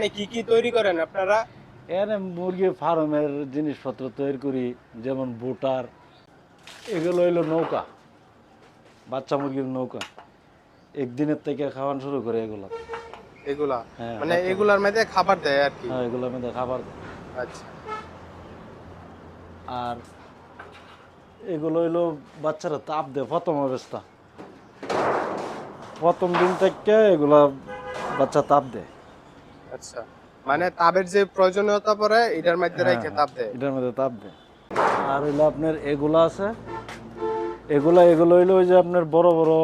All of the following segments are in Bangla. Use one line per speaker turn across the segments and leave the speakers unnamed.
এখানে কি কি তৈরি করেন আপনারা?
এখানে মুরগি ফার্মের জিনিসপত্র তৈরি করি যেমন বুটার এগুলো হইল নৌকা বাচ্চা মুরগির নৌকা। একদিনের থেকে খাওয়ানো শুরু করে এগুলো।
এগুলা?
হ্যাঁ,
মানে এগুলার মধ্যে খাবার দেয় আর কি?
হ্যাঁ এগুলো মধ্যে খাবার দেয়।
আচ্ছা।
আর এগুলো হইল বাচ্চারা তাপ দেয় প্রথম অবস্থা। প্রথম দিন থেকে এগুলা বাচ্চা তাপ দেয়।
আচ্ছা। মানে তাপের যে প্রয়োজনীয়তা পড়ে এটার মধ্যে
হ্যাঁ,
রেখে তাপ দেয়?
এটার মধ্যে তাপ দেয়। আর হইল আপনার এগুলো আছে। এগুলা এগুলো হইল ওই যে আপনার বড় বড়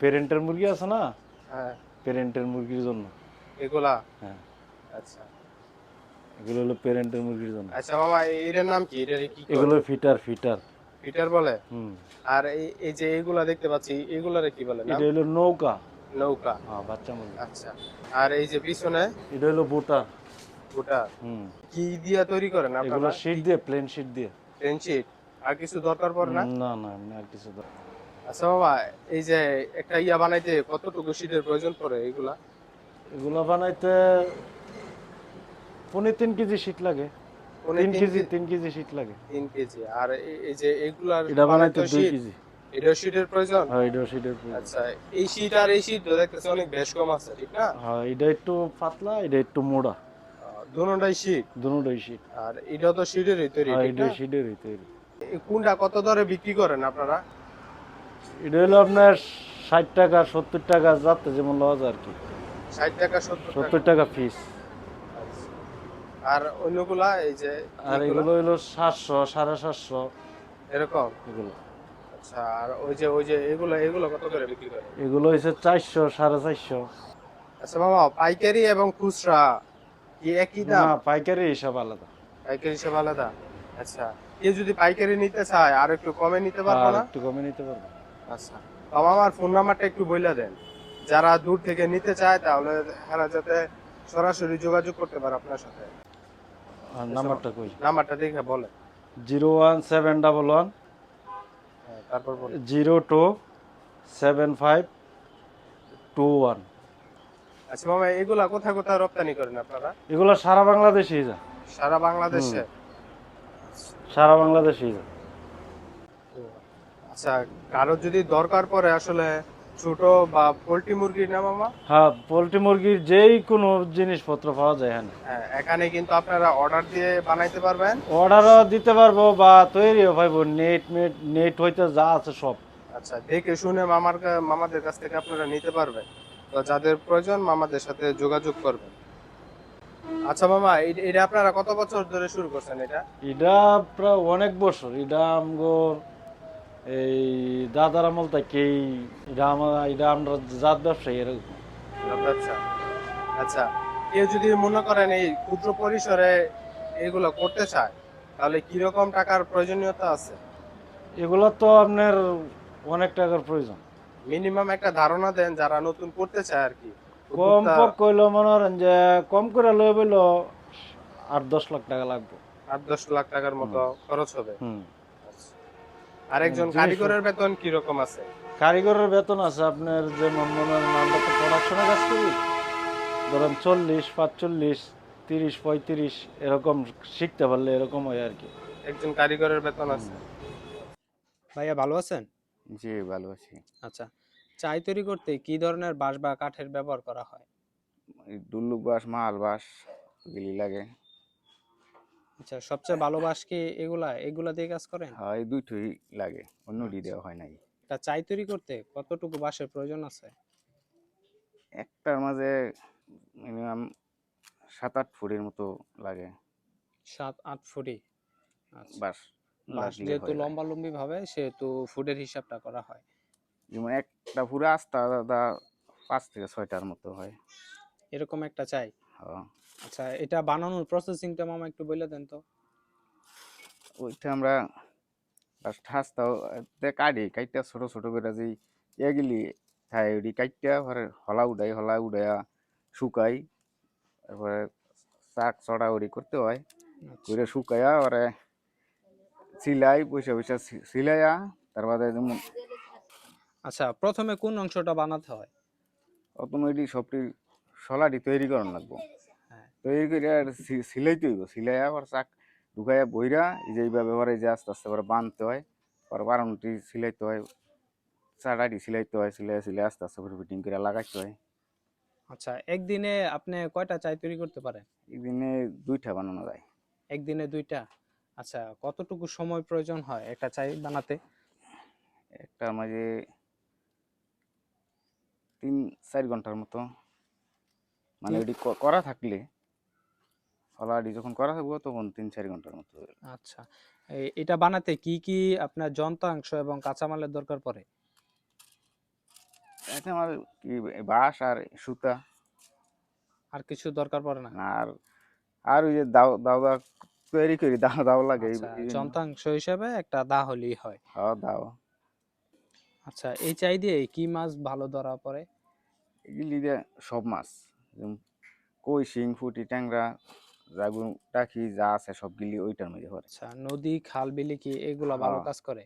পেরেন্টের মুরগি আছে না?
হ্যাঁ।
পেরেন্টের মুরগির জন্য।
এগুলা?
হ্যাঁ।
আচ্ছা।
এগুলো হলো পেরেন্টের মুরগির জন্য।
আচ্ছা মামা এটার নাম কি? এটার কি
এগুলো ফিটার ফিটার।
ফিটার বলে?
হুম।
আর এই এই যে এইগুলা দেখতে পাচ্ছি এগুলারে কি বলে?
এটা হইল নৌকা।
নৌকা?
হ্যাঁ বাচ্চা মুরগি
আচ্ছা। আর এই যে পিছনে?
এটা হইল বুটা
ওটা
হুম।
কি দিয়া তৈরি করেন
এগুলো শীট দিয়ে প্লেন শীট দিয়ে।
ফ্রেঞ্চিট আর কিছু দরকার পড়ে না?
না না আর কিছু দরকার
আচ্ছা বাবা এই যে একটা ইয়া বানাইতে কতটুকু শীটের প্রয়োজন পড়ে এগুলা?
এগুলো বানাইতে পনেরো তিন কেজি শীট লাগে। তিন কেজি তিন কেজি শীট লাগে।
তিন কেজি। আর এই- যে এগুলার
এটা বানাইতে
বানাইতে
দুই কেজি।
এটা শীটের প্রয়োজন?
হ্যাঁ এটা শীটের প্রয়োজন।
আচ্ছা এই শীট আর এই শীট দেখতেছি অনেক বেশ কম আছে ঠিক না?
হ্যাঁ এটা একটু পাতলা এটা একটু মোড়া।
দুটাই শীট
দুটোই শীট
আর এটা তো শীটেরই তৈরি
হ্যাঁ এটা শীটেরই তৈরি
কোনটা কত দরে বিক্রি করেন আপনারা?
এটা হলো আপনার ষাট টাকা সত্তর টাকা যাতে যেমন লওয়া যায় আর কি।
ষাট টাকা সত্তর টাকা।
পিস
আচ্ছা। আর অন্যগুলা এই যে
আর
এগুলো
হলো সাতশো সাড়ে সাতশো।
এরকম?
এগুলো।
আচ্ছা আর ওই যে ওই যে এগুলো এগুলো কত করে বিক্রি করে
এগুলো হচ্ছে চারশো সাড়ে চারশো।
আচ্ছা মামা পাইকারি এবং খুচরা কি একই
না
দাম
পাইকারি হিসাব আলাদা।
পাইকারি হিসেবে আলাদা? আচ্ছা কেউ যদি পাইকারি নিতে চায় আর একটু কমে নিতে পারব না?
একটু কমে নিতে পারব।
আচ্ছা তো আমার ফোন নাম্বারটা একটু বইলা দেন। যারা দূর থেকে নিতে চায় তাহলে এরা যাতে সরাসরি যোগাযোগ করতে পারে আপনার সাথে।
নাম্বারটা কই?
নাম্বারটা দেখে বলে
zero one seven double one
তারপর
zero two seven five two one.
আচ্ছা মামা এগুলা কোথায় কোথায় রপ্তানি করেন আপনারা?
এগুলা সারা বাংলাদেশেই যা।
সারা বাংলাদেশে?
সারা বাংলাদেশেই যা।
আচ্ছা কারও যদি দরকার পড়ে আসলে ছোট বা পোল্ট্রি মুরগির না মামা
হ্যাঁ পোলট্রি মুরগির যেই কোনো জিনিসপত্র পাওয়া যায় এখানে
হ্যাঁ এখানে কিন্তু আপনারা অর্ডার দিয়ে বানাইতে পারবেন।
অর্ডারও দিতে পারব বা তৈরিও পাইবো নেট মেট নেট হইতে যা আছে সব।
আচ্ছা দেখে শুনে মামার কা- মামাদের কাছ থেকে আপনারা নিতে পারবেন। তো যাদের প্রয়োজন মামাদের সাথে যোগাযোগ করবেন। আচ্ছা মামা এটা আপনারা কত বছর ধরে শুরু করছেন এটা?
এটা প্রায় অনেক বছর। এটা আমগর এই দাদার আমল থেকেই এটা আমার এটা আমরা জাত ব্যবসায়ী এরকম
ব্যবসা আচ্ছা। কেউ যদি মনে করেন এই ক্ষুদ্র পরিসরে এগুলো করতে চায় তাহলে কীরকম টাকার প্রয়োজনীয়তা আছে?
এগুলো তো আপনার অনেক টাকার প্রয়োজন।
মিনিমাম একটা ধারণা দেন যারা নতুন করতে চায় আর কি।
কম পক কইলো মনে করেন যে কম করে লয়ে বইলো আট দশ লাখ টাকা লাগবে।
আট দশ লাখ টাকার মতো খরচ হবে।
হুম
আর একজন কারিগরের বেতন কীরকম আছে?
কারিগরের বেতন আছে আপনার যেমন মনে করেন আমরা তো প্রোডাকশনে কাজ করি ধরেন চল্লিশ পাঁচচল্লিশ তিরিশ পঁয়ত্রিশ এরকম শিখতে পারলে এরকম হয় আর কি।
একজন কারিগরের বেতন আছে। ভাইয়া ভালো আছেন?
জি ভালো আছি।
আচ্ছা চাই তৈরি করতে কি ধরনের বাঁশ বা কাঠের ব্যবহার করা হয়?
এই দুল্লুক বাস মাল বাস এগুলি লাগে।
আচ্ছা সবচেয়ে ভালো বাঁশ কি এগুলা? এগুলা দিয়ে কাজ করেন?
হয় এই দুইটোই লাগে অন্যটি দেওয়া হয় নাই।
এটা চাই তৈরি করতে কতটুকু বাঁশের প্রয়োজন আছে?
একটার মাঝে মিনিমাম সাত আট ফুটের মতো লাগে।
সাত আট ফুটি আচ্ছা।
বাস
বাঁশ যেহেতু
হয়।
লম্বা লম্বি ভাবে সেহেতু ফুটের হিসাবটা করা হয়।
যেমন একটা পুরো আস্তা আলাদা পাঁচ থেকে ছয়টার মতো হয়।
এরকম একটা চাই?
হ্যাঁ।
আচ্ছা এটা বানানোর প্রসেসিংটা মামা একটু বলে দেন তো।
ওইটা আমরা হাসতাও কাটি কাইটা ছোট ছোট করে যে এগুলি খাই ওটি কাইটা পরে হলা উড়াই হলা উড়াইয়া শুকাই তারপরে চাক চড়া উড়ি করতে হয়।
আচ্ছা,
করে শুকাইয়া ওরে সিলাই পয়সা পয়সা সিলাইয়া তারপরে যেমন
আচ্ছা প্রথমে কোন অংশটা বানাতে হয়?
অতন ওইটি সবটি সলাটি তৈরি করানো লাগবো। তৈরি করে আর সিলাইতে হইব। সিলাই আবার চাক ঢুকাইয়া বইরা এই যে এইভাবে পরে যে আস্তে আস্তে করে বাঁধতে হয় পরে বারোটি সিলাইতে হয় চাটাটি সিলাইতে হয় সিলাই সিলাই আস্তে আস্তে করে ফিটিং করে লাগাইতে হয়।
আচ্ছা একদিনে আপনি কয়টা চাই তৈরি করতে পারেন?
একদিনে দুইটা বানানো যায়।
একদিনে দুইটা? আচ্ছা কতটুকু সময় প্রয়োজন হয় একটা চাই বানাতে?
একটার মাঝে তিন চার ঘণ্টার মতো। মানে ওটি করা থাকলে ফলাডি যখন করা থাকব তখন তিন চার ঘণ্টার মতো
আচ্ছা। এটা বানাতে কি কি আপনার যন্ত্রাংশ এবং কাঁচামালের দরকার পড়ে?
এতে আমার কি বাঁশ আর সুতা।
আর কিছু দরকার পড়ে না?
আর আর ওই যে দাও দাওয়া তৈরি করি দাও দাও লাগে
আচ্ছা। যন্ত্রাংশ হিসেবে একটা দা হলেই হয়।
হ্যাঁ দাও।
আচ্ছা এই চাই দিয়ে কি মাছ ভালো ধরা পড়ে?
এগুলি সব মাছ কই শিং ফুটি ট্যাংরা জাগুন টাকি যা আছে সবগুলি ওইটার মধ্যে পড়ে।
আচ্ছা নদী খাল বিলে কি এগুলা ভালো
হ্যাঁ।
কাজ করে?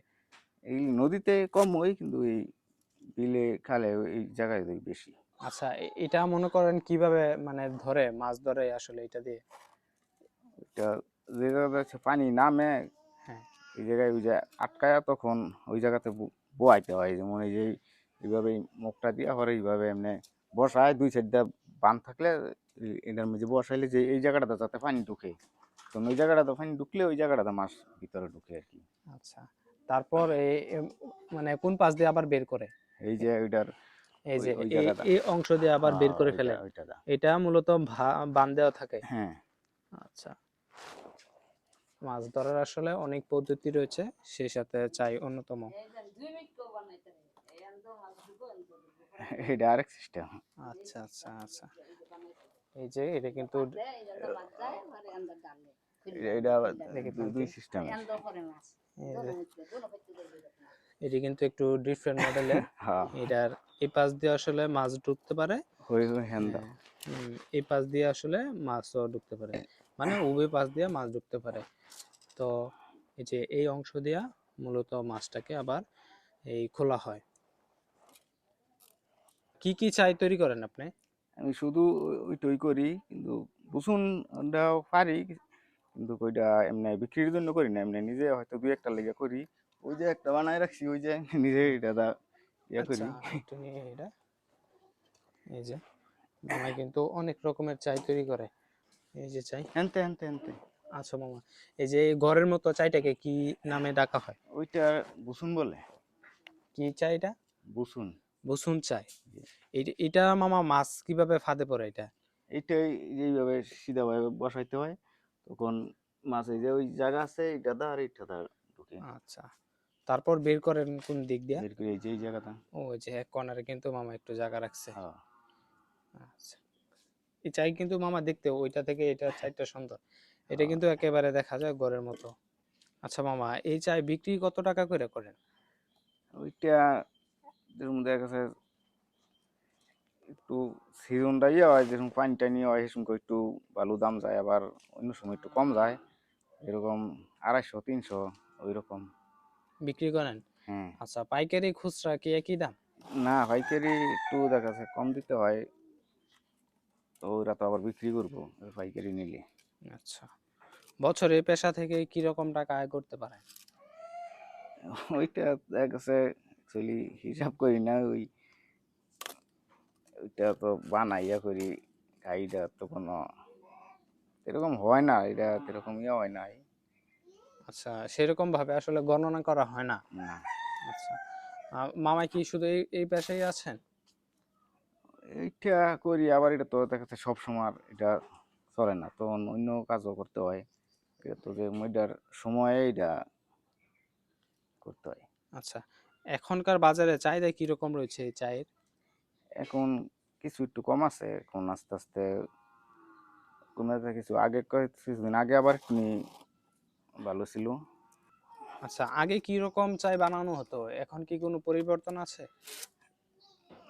এই নদীতে কম ওই কিন্তু এই বিলে খালে এই জায়গায় বেশি।
আচ্ছা এটা মনে করেন কীভাবে মানে ধরে মাছ ধরে আসলে এটা দিয়ে?
এটা যে জায়গাতে পানি নামে
হ্যাঁ।
এই জায়গায় ওই যে আটকায়া তখন ওই জায়গাতে বোয়াইতে হয়। যেমন এই যে এইভাবে মুখটা দিয়ে পরে এইভাবে এমনি বসায় দুই সাইডটা বান থাকলে এটার মধ্যে বসাইলে যে এই জায়গাটাতে যাতে পানি ঢুকে। তো ওই জায়গাটাতে পানি ঢুকলে ওই জায়গাটাতে মাছ ভিতরে ঢুকে আর কি।
আচ্ছা তারপর এই মানে কোন পাশ দিয়ে আবার বের করে?
এই যে ওইটার
এই যে এই- অংশ দিয়ে আবার বের
হ্যাঁ,
করে ফেলে এটা মূলত বান দেওয়া থাকে?
হ্যাঁ।
আচ্ছা। মাছ ধরার আসলে অনেক পদ্ধতি রয়েছে সেই সাথে চাই অন্যতম।
এটা আরেক সিস্টেম
আচ্ছা আচ্ছা আচ্ছা। এই যে এটা কিন্তু
এটা দুই- দুই সিস্টেম
এই কিন্তু একটু ডিফারেন্ট মডেলের
হ্যাঁ।
এটার এই পাশ দিয়ে আসলে মাছ ঢুকতে পারে।
হই হই হ্যান দাও।
উম, এই পাশ দিয়ে আসলে মাছও ঢুকতে পারে। মানে উভয় পাশ দিয়ে মাছ ঢুকতে পারে। তো এই যে এই অংশ দিয়া মূলত মাছটাকে আবার এই খোলা হয়। কি কি চাই তৈরি করেন আপনি?
আমি শুধু ওই- ওইটাই করি কিন্তু বুসুন ওটাও পারি কিন্তু ওইটা এমনি বিক্রির জন্য করি না এমনি নিজে হয়তো দুই একটা লেগে করি ওই যে একটা বানায় রাখছি ওই যে নিজে এটা দা ইয়ে করি।
আচ্ছা, একটু নিয়ে এটা। এই যে মামা কিন্তু অনেক রকমের চাই তৈরি করে। এই যে চাই।
হেনতে হেনতে হেনতে
আচ্ছা মামা এই যে ঘরের মতো চাইটাকে কি নামে ডাকা হয়?
ওইটা বুসুন বলে।
কি চাই এটা?
বুসুন
বসুন চাই এটা মামা মাছ কীভাবে ফাঁদে পড়ে এটা?
এইটাই যেইভাবে সিধাভাবে বসাইতে হয় তখন মাছ এই যে ওই জায়গা আছে এইটা দা আর এইটা দা ঢুকে।
আচ্ছা। তারপর বের করেন কোন দিক দিয়ে?
বের করে এই যে এই জায়গাটা।
ও যে এক কর্নারে কিন্তু মামা একটু জায়গা রাখছে।
হ্যাঁ।
আচ্ছা। এই চাই কিন্তু মামা দেখতে ওইটা থেকে এটা চাইটা সুন্দর। এটা কিন্তু একেবারে দেখা যায় ঘরের মতো। আচ্ছা মামা এই চাই বিক্রি কত টাকা করে করেন?
ওইটা যেরকম দেখা গেছে একটু সিজনটা ইয়ে হয় যেরকম পানি টানি হয় সে সময় একটু ভালো দাম যায় আবার অন্য সময় একটু কম যায় এরকম আড়াইশো তিনশো ওই রকম
বিক্রি করেন?
হ্যাঁ।
আচ্ছা পাইকারি খুচরা কি একই দাম?
না পাইকারি একটু দেখা যাচ্ছে কম দিতে হয় তো ওরা তো আবার বিক্রি করব পাইকারি নিলে।
আচ্ছা। বছরে পেশা থেকে কি রকম টাকা আয় করতে পারেন?
ওইটা দেখা গেছে অ্যাকচুয়ালি হিসাব করি না ওই ওইটা তো বানাইয়া করি খাইটা তো কোনো এরকম হয় না এটা এরকম ইয়ে হয় না
আচ্ছা সেরকম ভাবে আসলে গণনা করা হয় না? আচ্ছা মামা কি শুধু এই এই পেশায় আছেন?
এইটা করি আবার এটা তো দেখা সব সময় এটা চলে না তখন অন্য কাজও করতে হয়। এটা তো যে মইটার সময়ে এটা করতে হয়।
আচ্ছা এখনকার বাজারে চাহিদা কি রকম রয়েছে এই চায়ের?
এখন কিছু একটু কম আছে এখন আস্তে আস্তে কমে যাচ্ছে কিছু আগে কিছুদিন আগে আবার কিনি ভালো ছিল।
আচ্ছা আগে কি রকম চাই বানানো হতো? এখন কি কোনো পরিবর্তন আছে?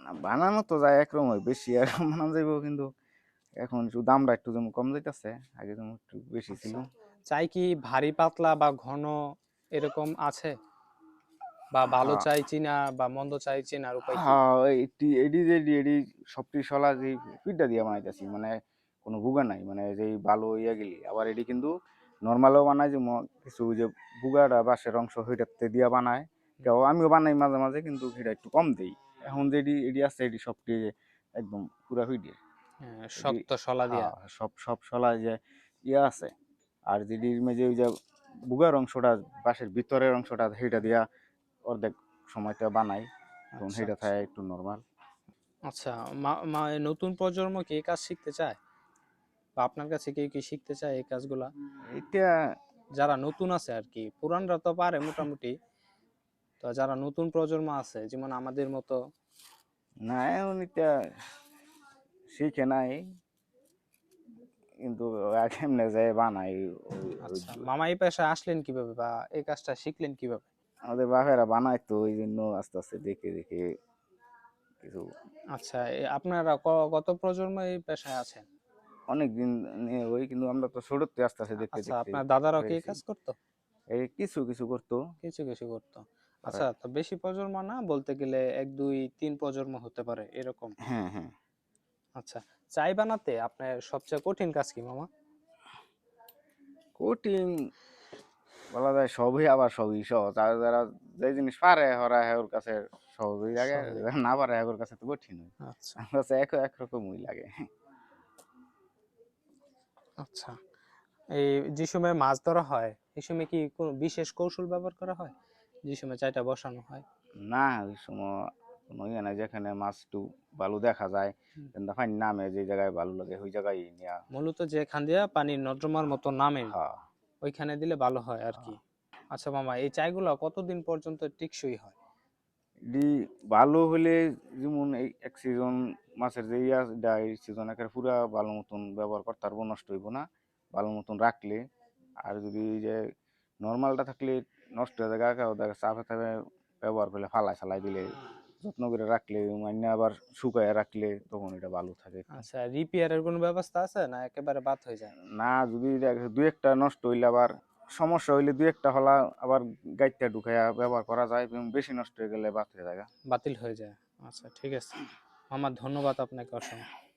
না, বানানো তো যায় একরকম হয় বেশি আর বানানো যাইব কিন্তু এখন একটু দামটা একটু যেমন কম যাইতেছে আগে যেমন একটু বেশি ছিল।
চাই কি ভারী পাতলা বা ঘন এরকম আছে? বা ভালো
হ্যাঁ।
চাই চিনা বা মন্দ চাই চিনার উপায়?
হ্যাঁ এটি এডি যে এডি এডি সবটি সলা যে পিঠটা দিয়ে বানাইতেছি মানে কোনো বুগা নাই মানে যে ভালো ইয়া গেলি আবার এটি কিন্তু নর্মালও বানায় যে কিছু যে বুগাটা বাঁশের অংশ হইটাতে দিয়া বানায়। কেউ আমিও বানাই মাঝে মাঝে কিন্তু সেটা একটু কম দেই। এখন যেটি এডি আছে এটি সবটি একদম পুরা হইডে
হ্যাঁ, শক্ত শলা দিয়া।
হ্যাঁ, সব সব সলা যে ইয়া আছে। আর যেটির মেঝে ওই যে বুগার অংশটা বাঁশের ভিতরের অংশটা সেইটা দিয়া অর্ধেক সময়টা বানাই তখন
আচ্ছা,
সেইটা
আচ্ছা।
থাকে একটু নর্মাল
আচ্ছা মা- নতুন প্রজন্ম কি এই কাজ শিখতে চায়? বা আপনার কাছে কেউ কি শিখতে চায় এই কাজগুলা?
এটা
যারা নতুন আছে আর কি পুরানরা তো পারে মোটামুটি তো যারা নতুন প্রজন্ম আছে যেমন আমাদের মতো।
না এখন এটা শিখে নাই কিন্তু কেমনে যায় বানাই
আচ্ছা মামা এই পেশায় আসলেন কীভাবে বা এই কাজটা শিখলেন কীভাবে?
আমাদের বাপেরা বানায় তো ওই জন্য আস্তে আস্তে দেখে দেখে কিছু
আচ্ছা এ আপনারা ক- কত প্রজন্ম এই পেশায় আছেন?
অনেক দিন নিয়ে ওই কিন্তু আমরা তো ছোটতে আস্তে আস্তে দেখতে
আচ্ছা
দেখতে
আপনার দাদারাও কি এই। কাজ করতো?
এই কিছু কিছু করতো।
কিছু কিছু করতো। আচ্ছা তো বেশি প্রজন্ম না বলতে গেলে এক দুই তিন প্রজন্ম হতে পারে এরকম।
হ্যাঁ হ্যাঁ।
আচ্ছা চাই বানাতে আপনার সবচেয়ে কঠিন কাজ কি মামা?
কঠিন বলা যায় সবই আবার সবই সহজ। আর যারা যে জিনিস পারে ওরা হ্যাঁ ওর কাছে সহজই লাগে না পারে হ্যাঁ ওর কাছে তো কঠিন।
আচ্ছা।
আমার কাছে এক একরকমই লাগে।
আচ্ছা। এই যে সময় মাছ ধরা হয় এই সময় কি কোনো বিশেষ কৌশল ব্যবহার করা হয়? যে সময় চাইটা বসানো হয়?
না ওই সময় কোনো ইয়ে নাই যেখানে মাছ একটু বালু দেখা যায়। কিন্তু ফাইন নামে যে জায়গায় বালু লাগে ওই জায়গায় নিয়ে
মূলত যেখান দিয়ে পানি নর্দমার মতো নামে।
হ্যাঁ।
ওইখানে দিলে ভালো হয় আর কি। আচ্ছা মামা এই চাইগুলো কতদিন পর্যন্ত টেকসই হয়?
ডি ভালো হলে যেমন এই এক সিজন মাছের যে ইয়া ডা এই সিজন একের পুরা ভালো মতন ব্যবহার করতে পারব নষ্ট হইব না। ভালো মতন রাখলে আর যদি এই যে নর্মালটা থাকলে নষ্ট হয়ে যায় গা চাপে চাপে ব্যবহার করলে ফালাই ফালাই দিলে যত্ন করে রাখলে মান্য আবার শুকায় রাখলে তখন এটা ভালো থাকে।
আচ্ছা রিপেয়ারের কোনো ব্যবস্থা আছে? না একেবারে বাদ হয়ে যায়?
না যদি দুই একটা নষ্ট হইলে আবার সমস্যা হইলে দুই একটা হলা আবার গাইতে ঢুকাইয়া ব্যবহার করা যায় এবং বেশি নষ্ট হয়ে গেলে বাদ হয়ে যায়।
বাতিল হয়ে যায়। আচ্ছা ঠিক আছে। আমার ধন্যবাদ আপনাকে অসংখ্য।